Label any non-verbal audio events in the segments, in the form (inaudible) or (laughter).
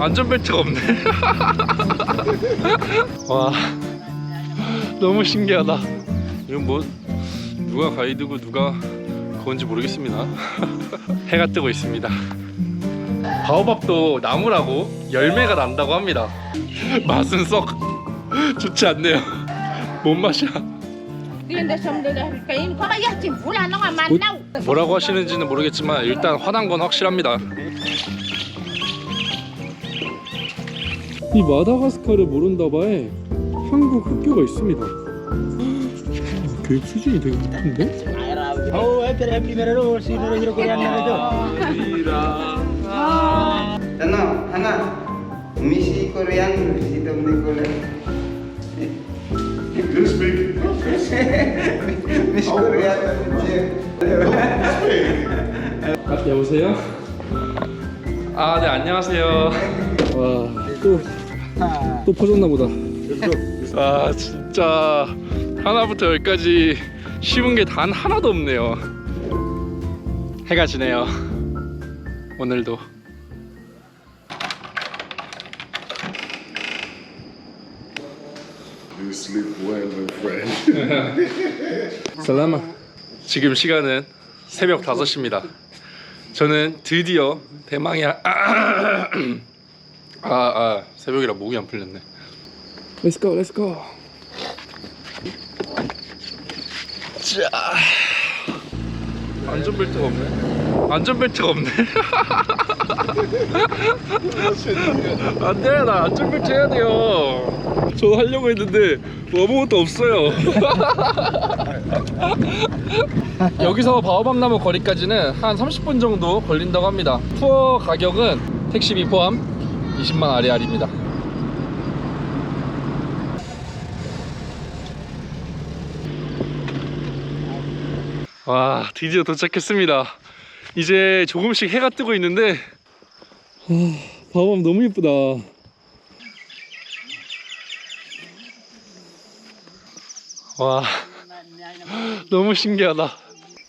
안전벨트가 없네. (laughs) 와, 너무 신기하다. 이건 뭐 누가 가이드고 누가 그건지 모르겠습니다. (laughs) 해가 뜨고 있습니다. 바오밥도 나무라고 열매가 난다고 합니다. 맛은 썩 좋지 않네요. 뭔 맛이야? 뭐라고 하시는지는 모르겠지만 일단 화난 건 확실합니다. 이 마다가스카르 모른다바에 한국 학교가 있습니다. 교육 수준이 되게 높은데? Oh, Hana? Korean. You speak. Miss Korean. 아, 여보세요? 아, 네, 안녕하세요. 와, 또, 또 퍼졌나 보다. 아, 진짜 하나부터 열까지 쉬운 게 단 하나도 없네요. 해가 지네요. 오늘도. You sleep well, my friend. (laughs) 살라마. 지금 시간은 새벽 5시입니다. 저는 드디어 대망의 아, 아, 아 새벽이라 목이 안 풀렸네. Let's go, let's go. 자. 안전벨트가 없네. 안전벨트가 없네. (laughs) 안 돼, 나 안전벨트 해야 돼요. 저도 하려고 했는데 뭐 아무것도 없어요. (laughs) 여기서 바오밤 나무 거리까지는 한 30분 정도 걸린다고 합니다. 투어 가격은 택시비 포함 20만 아리알입니다. 와, 드디어 도착했습니다. 이제 조금씩 해가 뜨고 있는데 아, 바오밤 너무 예쁘다. 와, (laughs) 너무 신기하다.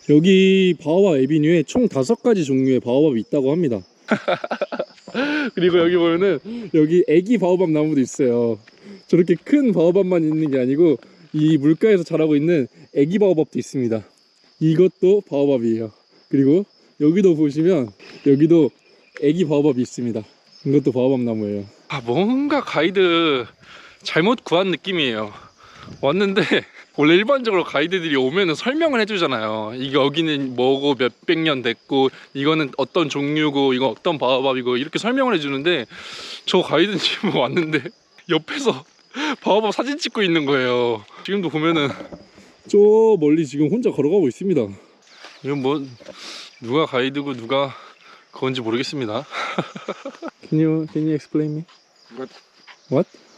여기 바오밥 에비뉴에 총 다섯 가지 종류의 바오밥이 있다고 합니다. (laughs) (laughs) 그리고 여기 보면은 여기 애기 바오밥 나무도 있어요. 저렇게 큰 바오밥만 있는 게 아니고 이 물가에서 자라고 있는 애기 바오밥도 있습니다. 이것도 바오밥이에요. 그리고 여기도 보시면 여기도 애기 바오밥이 있습니다. 이것도 바오밥 나무예요. 아 뭔가 가이드 잘못 구한 느낌이에요. 왔는데 원래 일반적으로 가이드들이 오면은 설명을 해주잖아요. 이게 여기는 뭐고 몇백 년 됐고 이거는 어떤 종류고 이거 어떤 바오밥이고 이렇게 설명을 해주는데 저 가이드는 (laughs) 지금 왔는데 옆에서 (laughs) 바오밥 사진 찍고 있는 거예요. 지금도 보면은 저 멀리 지금 혼자 걸어가고 있습니다. 이건 뭐 누가 가이드고 누가 그건지 모르겠습니다. (laughs) can you can you explain me? What? What?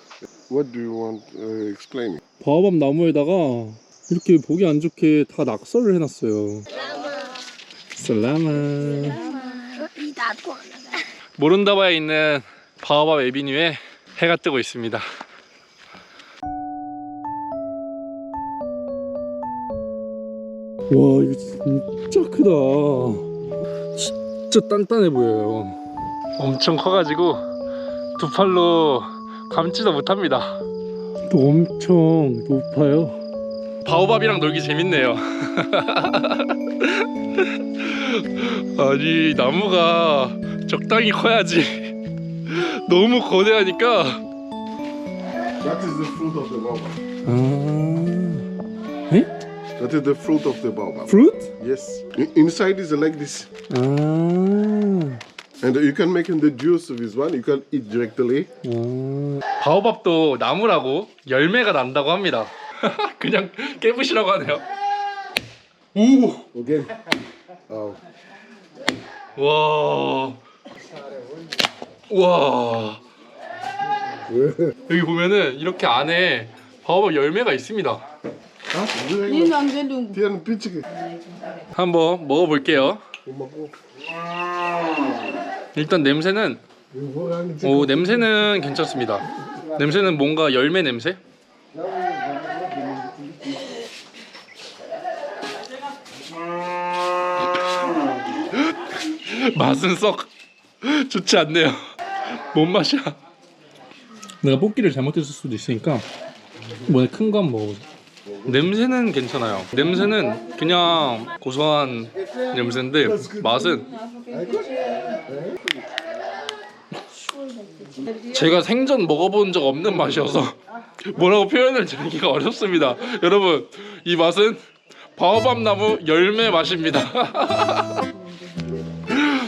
What do you want uh, explaining? 바오밥 나무에다가 이렇게 보기 안 좋게 다 낙서를 해놨어요. 살라마. 모른다바에 있는 바오밥 에비뉴에 해가 뜨고 있습니다. 와 이거 진짜 크다. 진짜 단단해 보여요. 엄청 커가지고 두 팔로 감지도 못합니다. 또 엄청 높아요. 바오밥이랑 놀기 재밌네요. 아니 나무가 적당히 커야지. 너무 거대하니까. That is the fruit of the baobab. 아, That is the fruit of the baobab. fruit? Yes. I- inside is like this. 아, And you can make the juice of this one. You can eat directly. 바오밥도 나무라고 열매가 난다고 합니다. 그냥 깨부시라고 하네요. 오, Again. Oh. 와, 와. 여기 보면은 이렇게 안에 바오밥 열매가 있습니다. Làm cái đường Tiyan pichik. 한번 먹어볼게요. 일단 냄새는 오 냄새는 괜찮습니다. 냄새는 뭔가 열매 냄새? (laughs) 맛은 썩 좋지 않네요. 뭔 맛이야? 내가 뽑기를 잘못했을 수도 있으니까 이번에 큰 거 한번 먹어보자. 냄새는 괜찮아요. 냄새는 그냥 고소한 냄새인데 맛은 제가 생전 먹어본 적 없는 맛이어서 (laughs) 뭐라고 표현을 드리기가 어렵습니다. 여러분 이 맛은 바오밥 나무 열매 맛입니다. (laughs)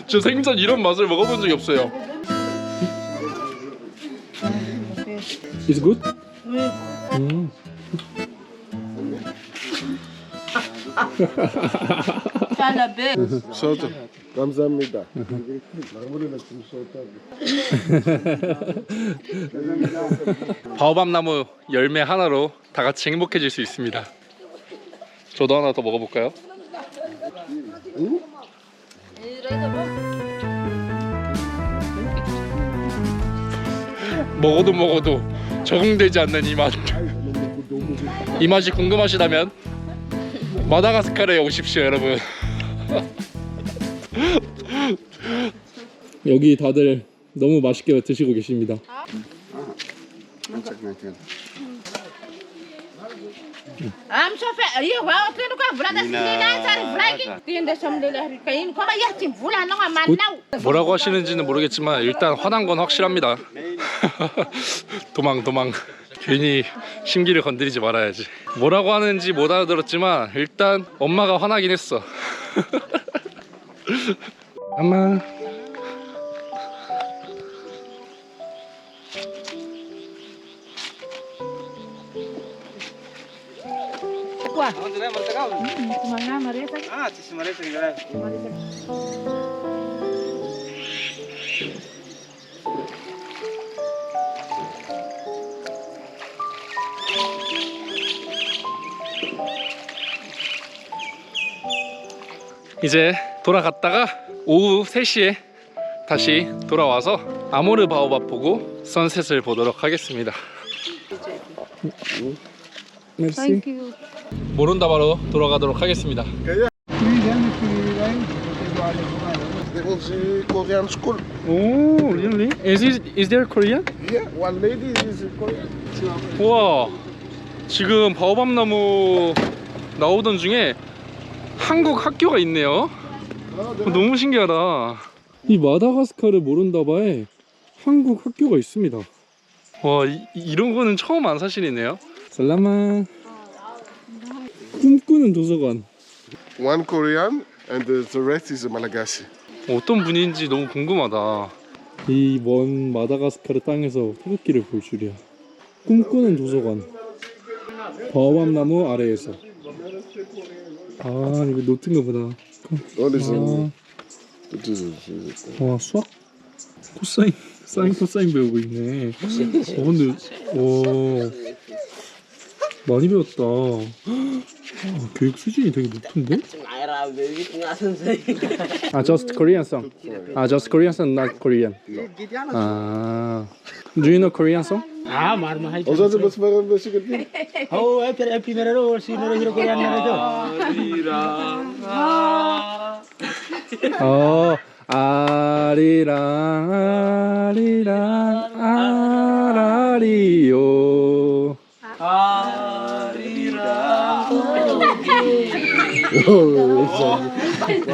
저 생전 이런 맛을 먹어본 적이 없어요. Is good? 음. (laughs) Soto. 감사합니다. (laughs) 바오밥 나무 열매 하나로 다 같이 행복해질 수 있습니다. 저도 하나 더 먹어볼까요? 먹어도 먹어도 적응되지 않는 이 맛. 이 맛이 궁금하시다면 마다가스카르에 오십시오, 여러분. 여기 다들 너무 맛있게 드시고 계십니다. Am sofa iya wa tendo ka vula da sinina sari vlagi. Tinda somdele kain koma yati vula no manau. 뭐라고 하시는지는 모르겠지만 일단 화난 건 확실합니다. 도망 도망. 괜히 심기를 건드리지 말아야지. 뭐라고 하는지 못 알아들었지만 일단 엄마가 화나긴 했어. (laughs) 엄마. Kwa. Kumanga mareta. Ah, si mereka kira. 이제 돌아갔다가 오후 3시에 다시 돌아와서 아모르 바오밥 보고 선셋을 보도록 하겠습니다. merci. 모른다 바로 돌아가도록 하겠습니다. Onze Korean school. 오, really? Is it, is there Korean? Yeah, one lady is Korean. 우와, 지금 바오밥 나무 나오던 중에 한국 학교가 있네요. 어, 너무 신기하다. 이 마다가스카르 모른다 바에 한국 학교가 있습니다. 와, 이, 이런 거는 처음 안 사실이네요. 살라마. 꿈꾸는 도서관. One Korean and the, rest is Malagasy. 어떤 분인지 너무 궁금하다. 이 먼 마다가스카르 땅에서 태극기를 볼 줄이야. 꿈꾸는 도서관. 바오밥 나무 아래에서. 아 이거 노트인가 보다. 아, is it? 와 수학 코사인 사인 코사인 배우고 있네. 어 근데 와 많이 배웠다. 아, 교육 수준이 되게 높은데? 아 just Korean song. 아 just Korean song, not Korean. 아 Do you know Korean song? Ah. Oh, eh, eh. 어 아리랑 아리랑 아라리요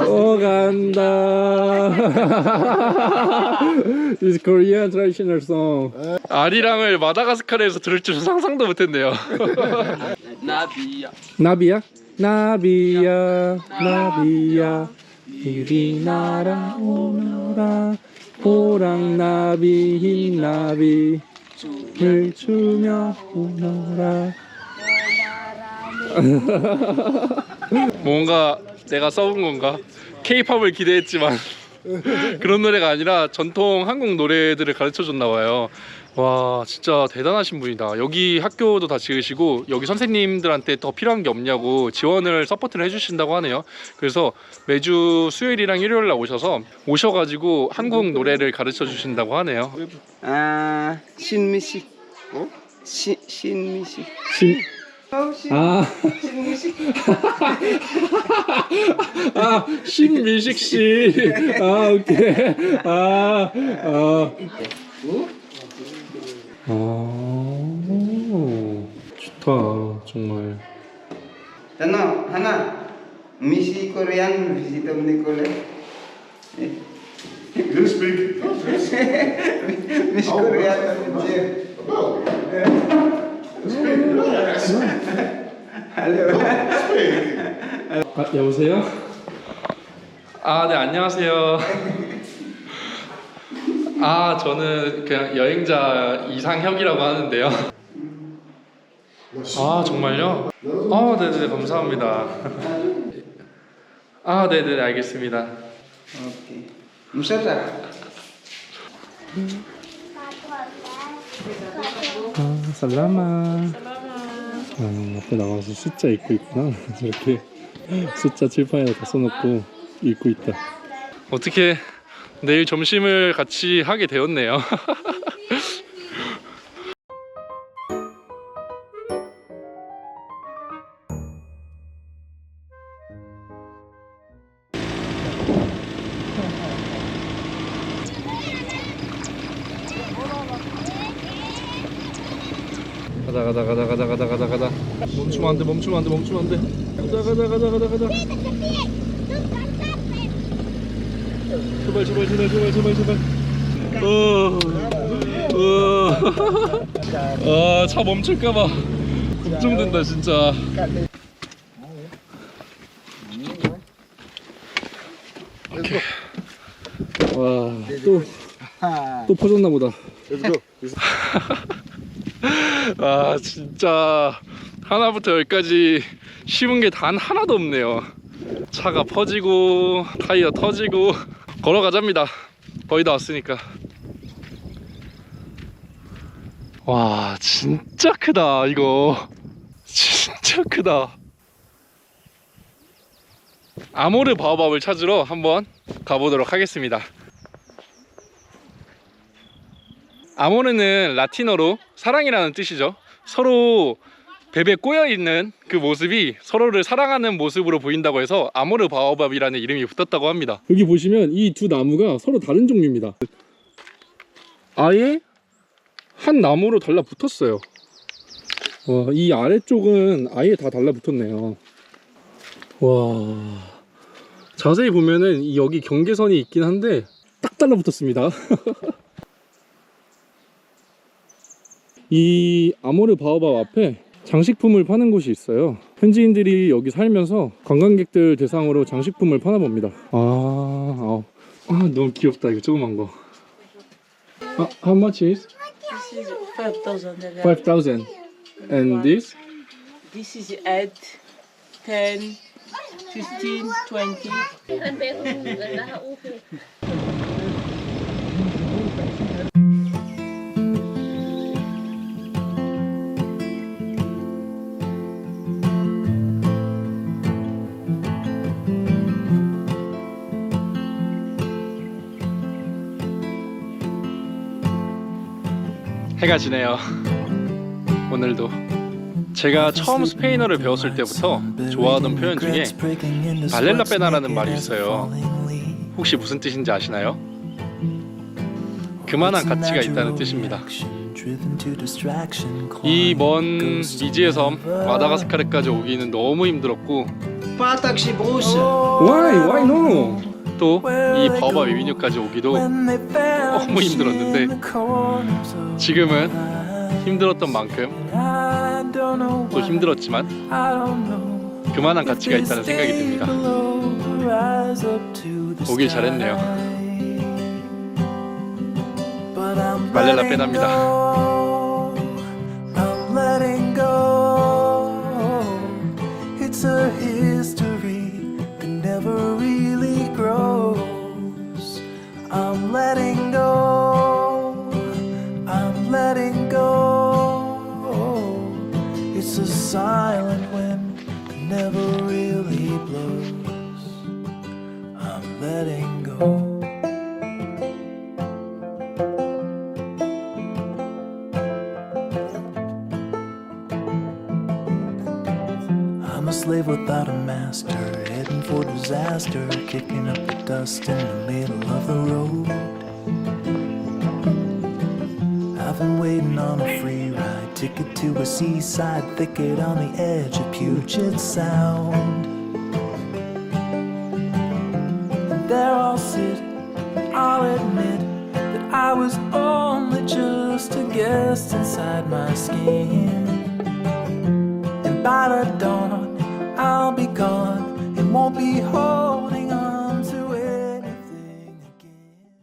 오 간다. (laughs) This Korean traditional song. 아리랑을 마다가스카르에서 들을 줄은 상상도 못했네요. 나비야. 나비야? 나비야 이리 날아오너라. 호랑 나비 흰 나비. 춤을 추며 오너라. 뭔가 내가 써본 건가 케이팝을 기대했지만 (laughs) 그런 노래가 아니라 전통 한국 노래들을 가르쳐 줬나 봐요. 와 진짜 대단하신 분이다. 여기 학교도 다 지으시고 여기 선생님들한테 더 필요한 게 없냐고 지원을 서포트를 해주신다고 하네요. 그래서 매주 수요일이랑 일요일 날 오셔서 오셔가지고 한국 노래를 가르쳐 주신다고 하네요. Music. Oh? Shin, Shin Music. 신 Oh, she, 아, music. 아, 신미식 씨. 아, 오케이. 아, 아. 아, 좋다, 정말. Hana, misi Korean visita ni kole. You speak. Miss Korean. 아, 여보세요? 아, 네, 안녕하세요. 아, 저는 그냥 여행자 이상혁이라고 하는데요. 아, 정말요? 아, 네네, 감사합니다. 아, 네네, 알겠습니다. Okay. Musafir. 아, 살라마. 아, 앞에 나와서 숫자 읽고 있구나. (laughs) 저렇게 숫자 칠판에 다 써놓고 읽고 있다. 어떻게 내일 점심을 같이 하게 되었네요. (laughs) 가자 가자 가자 가자 가자 가자 가자. 멈추면 안돼 멈추면 안돼 멈추면 안돼. 가자 가자 가자 가자 가자. 제발 제발 제발 제발 제발 제발. 어, 어어아차 멈출까봐. 걱정된다 진짜. 와또 또 퍼졌나 보다. (laughs) 아 진짜. 하나부터 열까지 쉬운 게 단 하나도 없네요. 차가 퍼지고 타이어 터지고 걸어가자입니다. 거의 다 왔으니까. 와 진짜 크다 이거. 진짜 크다. 아모르 바오밥을 찾으러 한번 가보도록 하겠습니다 아모르는 라틴어로 사랑이라는 뜻이죠. 서로 베베 꼬여 있는 그 모습이 서로를 사랑하는 모습으로 보인다고 해서 아모르 바오밥이라는 이름이 붙었다고 합니다. 여기 보시면 이 두 나무가 서로 다른 종류입니다. 아예 한 나무로 달라붙었어요. 와, 이 아래쪽은 아예 다 달라붙었네요. 와, 자세히 보면은 이 여기 경계선이 있긴 한데 딱 달라붙었습니다. (laughs) 이 아모르 바오밥 앞에 장식품을 파는 곳이 있어요. 현지인들이 여기 살면서 관광객들 대상으로 장식품을 파나 봅니다. 아, 아, 아, 너무 귀엽다 이거 조그만 거. 아, how much is? This is 5,000. 5,000. And this? This is 8, 10, 15, 20. 해가 지네요. 오늘도 제가 처음 스페인어를 배웠을 때부터 좋아하던 표현 중에 발렐라 페나라는 말이 있어요. 혹시 무슨 뜻인지 아시나요? 그만한 가치가 있다는 뜻입니다. 이 먼 미지의 섬 마다가스카르까지 오기는 너무 힘들었고. Why? Why no? 또이 바오바 위비뉴까지 오기도 너무 힘들었는데 지금은 힘들었던 만큼 또 힘들었지만 그만한 가치가 있다는 생각이 듭니다. 오길 잘했네요. 말렐라 빼납니다. silent wind never really blows. I'm letting go. I'm a slave without a master, heading for disaster, kicking up the dust in I've been waiting on a free ride, ticket to a seaside thicket on the edge of Puget Sound. And there I'll sit, I'll admit that I was only just a guest inside my skin. And by the dawn, I'll be gone and won't be home.